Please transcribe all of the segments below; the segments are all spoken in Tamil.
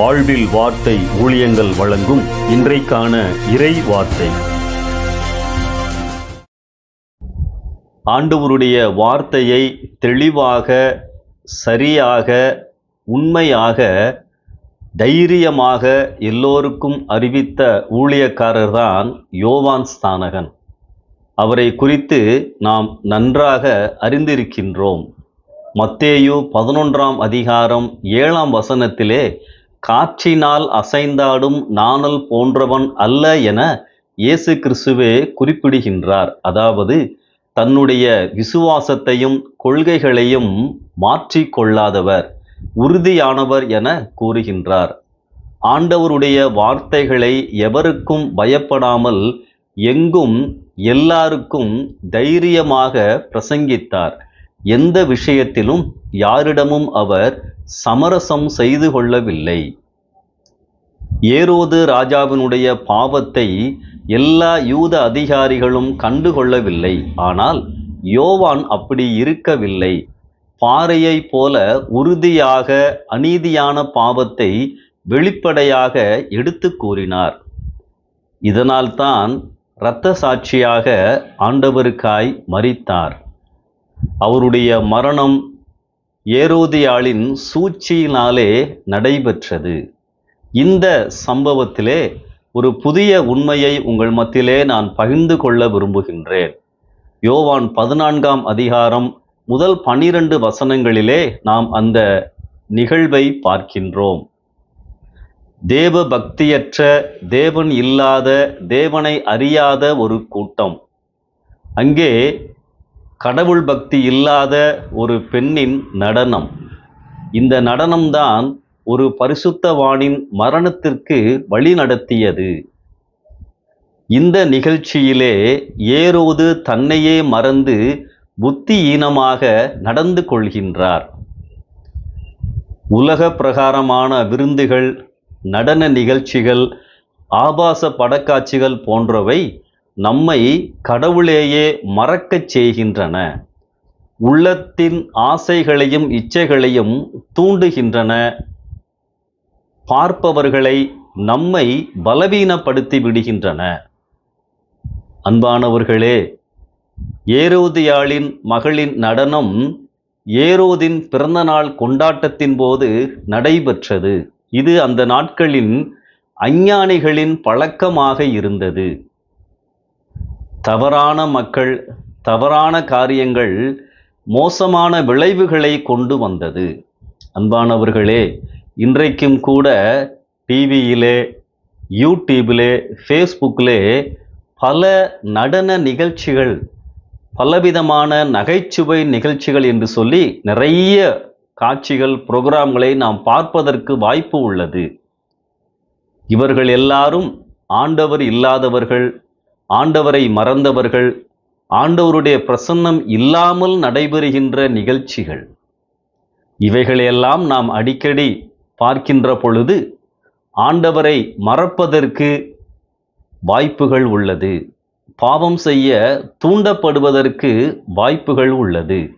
வாழ்வில் வார்த்தை ஊழியங்கள் வழங்கும் இன்றைக்கான இறை வார்த்தை. ஆண்டவருடைய வார்த்தையை தெளிவாக சரியாக உண்மையாக தைரியமாக எல்லோருக்கும் அறிவித்த ஊழியக்காரர்தான் யோவான் ஸ்தானகன். அவரை குறித்து நாம் நன்றாக அறிந்திருக்கின்றோம். மத்தேயு பதினொன்றாம் அதிகாரம் ஏழாம் வசனத்திலே காற்றினால் அசைந்தாடும் நாணல் போன்றவன் அல்ல என இயேசு கிறிஸ்துவே குறிப்பிடுகின்றார். அதாவது தன்னுடைய விசுவாசத்தையும் கொள்கைகளையும் மாற்றி கொள்ளாதவர் உறுதியானவர் என கூறுகின்றார். ஆண்டவருடைய வார்த்தைகளை எவருக்கும் பயப்படாமல் எங்கும் எல்லாருக்கும் தைரியமாக பிரசங்கித்தார். எந்த விஷயத்திலும் யாரிடமும் அவர் சமரசம் செய்து கொள்ளவில்லை. ஏரோது ராஜாவினுடைய பாவத்தை எல்லா யூத அதிகாரிகளும் கண்டுகொள்ளவில்லை ஆனால் யோவான் அப்படி இருக்கவில்லை. பாறையை போல உறுதியாக அநீதியான பாவத்தை வெளிப்படையாக எடுத்து கூறினார். இதனால்தான் இரத்த சாட்சியாக ஆண்டவருக்காய் மறித்தார் அவருடைய மரணம் ஏரோதியாளின் சூழ்ச்சியினாலே நடைபெற்றது. இந்த சம்பவத்திலே ஒரு புதிய உண்மையை உங்கள் மத்தியிலே நான் பகிர்ந்து கொள்ள விரும்புகின்றேன். யோவான் பதினான்காம் அதிகாரம் முதல் பனிரெண்டு வசனங்களிலே நாம் அந்த நிகழ்வை பார்க்கின்றோம். தேவ பக்தியற்ற தேவன் இல்லாத தேவனை அறியாத ஒரு கூட்டம். அங்கே கடவுள் பக்தி இல்லாத ஒரு பெண்ணின் நடனம். இந்த நடனம்தான் ஒரு பரிசுத்தவானின் மரணத்திற்கு வழி நடத்தியது. இந்த நிகழ்ச்சியிலே ஏரோது தன்னையே மறந்து புத்தியீனமாக நடந்து கொள்கின்றார். உலக பிரகாரமான விருந்துகள் நடன நிகழ்ச்சிகள் ஆபாச படக்காட்சிகள் போன்றவை நம்மை கடவுளேயே மறக்கச் செய்கின்றன. உள்ளத்தின் ஆசைகளையும் இச்சைகளையும் தூண்டுகின்றன. பார்ப்பவர்களை நம்மை பலவீனப்படுத்தி விடுகின்றன. அன்பானவர்களே ஏரோதியாளின் மகளின் நடனம் ஏரோதின் பிறந்தநாள் கொண்டாட்டத்தின் போது நடைபெற்றது. இது அந்த நாட்களின் அஞ்ஞானிகளின் பழக்கமாக இருந்தது. தவறான மக்கள் தவறான காரியங்கள் மோசமான விளைவுகளை கொண்டு வந்தது. அன்பானவர்களே இன்றைக்கும் கூட டிவியிலே யூடியூபிலே ஃபேஸ்புக்கிலே பல நடன நிகழ்ச்சிகள் பலவிதமான நகைச்சுவை நிகழ்ச்சிகள் என்று சொல்லி நிறைய காட்சிகள் புரோகிராம்களை நாம் பார்ப்பதற்கு வாய்ப்பு உள்ளது. இவர்கள் எல்லாரும் ஆண்டவர் இல்லாதவர்கள் ஆண்டவரை மறந்தவர்கள் ஆண்டவருடைய பிரசன்னம் இல்லாமல் நடைபெறுகின்ற நிகழ்ச்சிகள். இவைகளையெல்லாம் நாம் அடிக்கடி பார்க்கின்ற பொழுது ஆண்டவரை மறப்பதற்கு வாய்ப்புகள் உள்ளது. பாவம் செய்ய தூண்டப்படுவதற்கு வாய்ப்புகள் உள்ளது.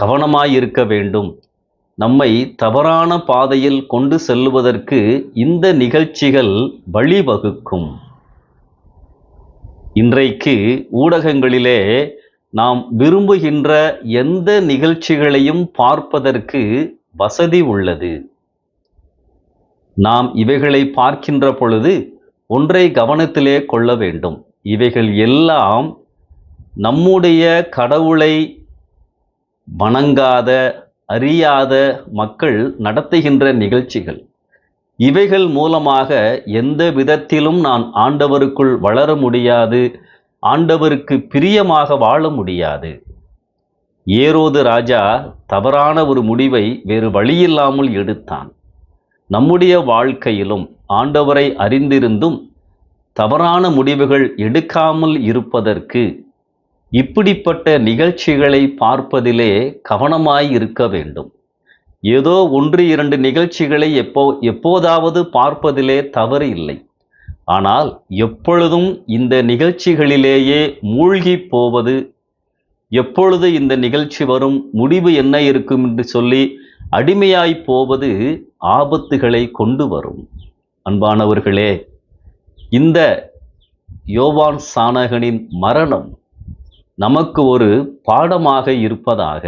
கவனமாயிருக்க வேண்டும். நம்மை தவறான பாதையில் கொண்டு செல்லுவதற்கு இந்த நிகழ்ச்சிகள் வழிவகுக்கும். இன்றைக்கு ஊடகங்களிலே நாம் விரும்புகின்ற எந்த நிகழ்ச்சிகளையும் பார்ப்பதற்கு வசதி உள்ளது. நாம் இவைகளை பார்க்கின்ற பொழுது ஒன்றை கவனத்திலே கொள்ள வேண்டும். இவைகள் எல்லாம் நம்முடைய கடவுளை வணங்காத அறியாத மக்கள் நடத்துகின்ற நிகழ்ச்சிகள். இவைகள் மூலமாக எந்த விதத்திலும் நான் ஆண்டவருக்குள் வளர முடியாது ஆண்டவருக்கு பிரியமாக வாழ முடியாது. ஏரோது ராஜா தவறான ஒரு முடிவை வேறு வழியில்லாமல் எடுத்தான். நம்முடைய வாழ்க்கையிலும் ஆண்டவரை அறிந்திருந்தும் தவறான முடிவுகள் எடுக்காமல் இருப்பதற்கு இப்படிப்பட்ட நிகழ்ச்சிகளை பார்ப்பதிலே கவனமாய் இருக்க வேண்டும். ஏதோ ஒன்று இரண்டு நிகழ்ச்சிகளை எப்போ எப்போதாவது பார்ப்பதிலே தவறு இல்லை. ஆனால் எப்பொழுதும் இந்த நிகழ்ச்சிகளிலேயே மூழ்கி போவது எப்பொழுது இந்த நிகழ்ச்சி வரும் முடிவு என்ன இருக்கும் என்று சொல்லி அடிமையாய் போவது ஆபத்துகளை கொண்டு வரும். அன்பானவர்களே இந்த யோவான் சானகனின் மரணம் நமக்கு ஒரு பாடமாக இருப்பதாக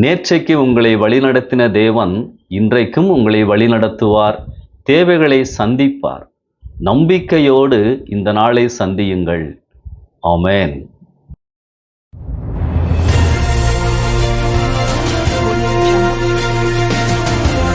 நேற்றைக்கு உங்களை வழிநடத்தின தேவன் இன்றைக்கும் உங்களை வழிநடத்துவார் தேவைகளை சந்திப்பார். நம்பிக்கையோடு இந்த நாளை சந்தியுங்கள். ஆமேன்.